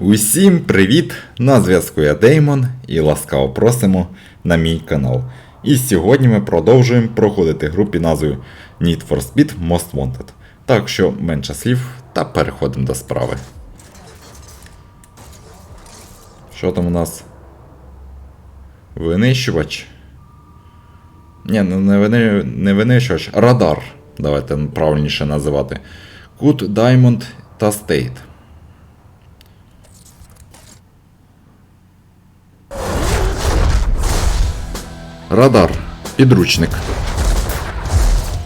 Усім привіт! На зв'язку я Деймон і ласкаво просимо на мій канал. І сьогодні ми продовжуємо проходити гру під назвою Need for Speed Most Wanted. Так що менше слів та переходимо до справи. Що там у нас? Винищувач? Ні, ну не, вини... не винищувач, радар. Давайте правильніше називати. Кут, Diamond та State. Радар. Підручник.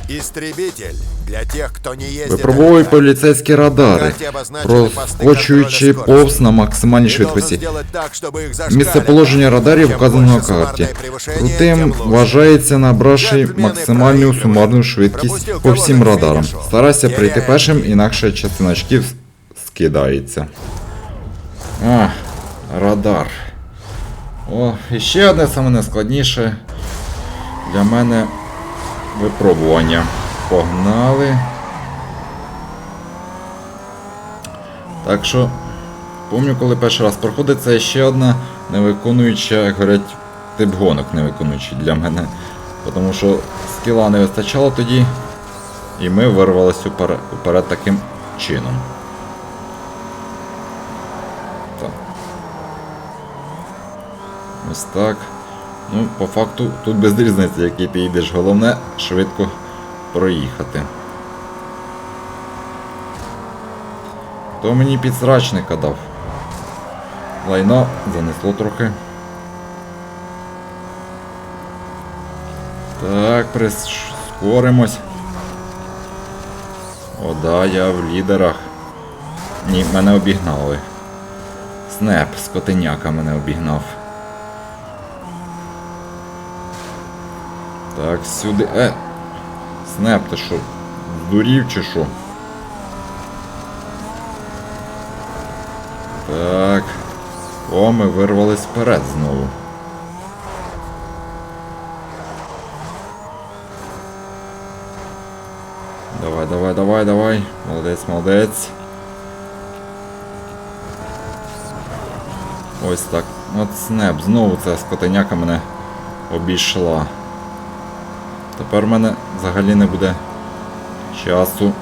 Истребитель для тех, кто не ездит. Випробовуй иногда. поліцейські радари, Карті обозначені пости проскочуючи контролю скорості. повз на максимальній Ты должен швидкості. сделать так, чтобы их зашкаливало. Місцеположення радарів Чим вказано на більше карті. сумарне превышення, Крутим тим лучше. вважається набравши Джентльмени максимальну проігрують. сумарну швидкість Пропустив по колону всім к радарам. фінішу. Старайся прийти Теряє. першим, інакше частина очків скидається. А, радар. О, і ще одне саме найскладніше для мене випробування. Погнали. Так що, пам'ятаю, коли перший раз проходить, це ще одна невиконуюча, як говорять, тип гонок невиконуючий для мене. Тому що скіла не вистачало тоді, і ми вирвалися вперед, вперед таким чином. Так. Ось так. Ну, по факту тут без різниці, який ти йдеш. Головне швидко проїхати. Хто мені підсрачника дав? Лайно занесло трохи. Так, прискоримось. О, да, я в лідерах. Ні, мене обігнали. Снеп, скотиняка мене обігнав. Так, сюди. Е! Снеп, ти що? Здурів чи що? Так. О, ми вирвались вперед знову. Давай, давай, давай, давай. Молодець, молодець. Ось так. От снеп. Знову ця скотиняка мене обійшла. Тепер в мене взагалі не буде часу.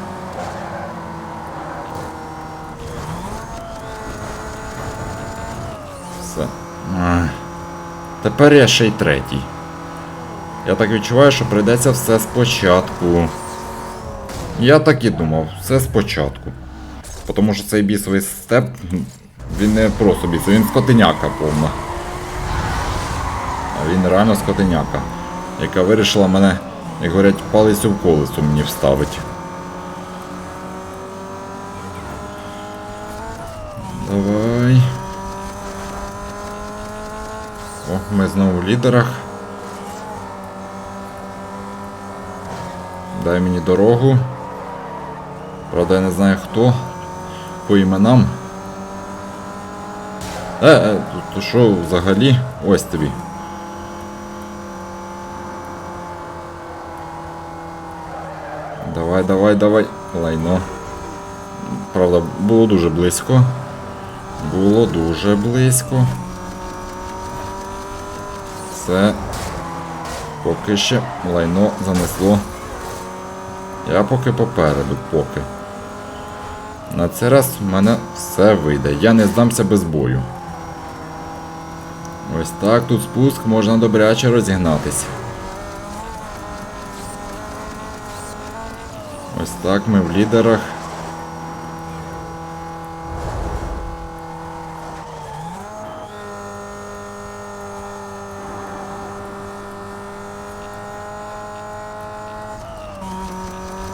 Все. Тепер я ще й третій. Я так відчуваю, що прийдеться все спочатку. Я так і думав, все спочатку. Тому що цей бісовий степ, він не просто бісовий, він скотиняка повна. А він реально скотиняка, яка вирішила мене, як говорять, палицю в колесо мені вставить. Давай. О, ми знову в лідерах. Дай мені дорогу. Правда, я не знаю хто. По іменам. Е, е, то що взагалі? Ось тобі. Давай, давай, давай. Лайно. Правда, було дуже близько. Було дуже близько. Все. Поки ще лайно занесло. Я поки попереду, поки. На цей раз в мене все вийде. Я не здамся без бою. Ось так, тут спуск можна добряче розігнатись. Ось так ми в лідерах.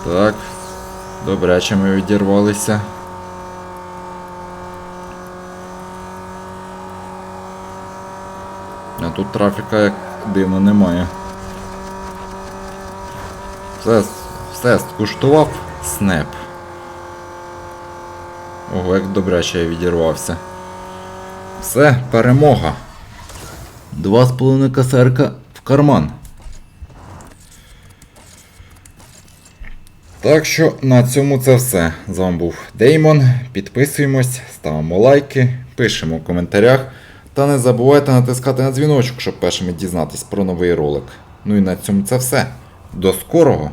Так. Добряче ми відірвалися. А тут трафіка як дивно немає. Все, все, скуштував снеп. Ого, як добряче я відірвався. Все, перемога. Два з половиною косарка в карман. Так що на цьому це все. З вами був Деймон. Підписуємось, ставимо лайки, пишемо в коментарях. Та не забувайте натискати на дзвіночок, щоб першими дізнатись про новий ролик. Ну і на цьому це все. До скорого!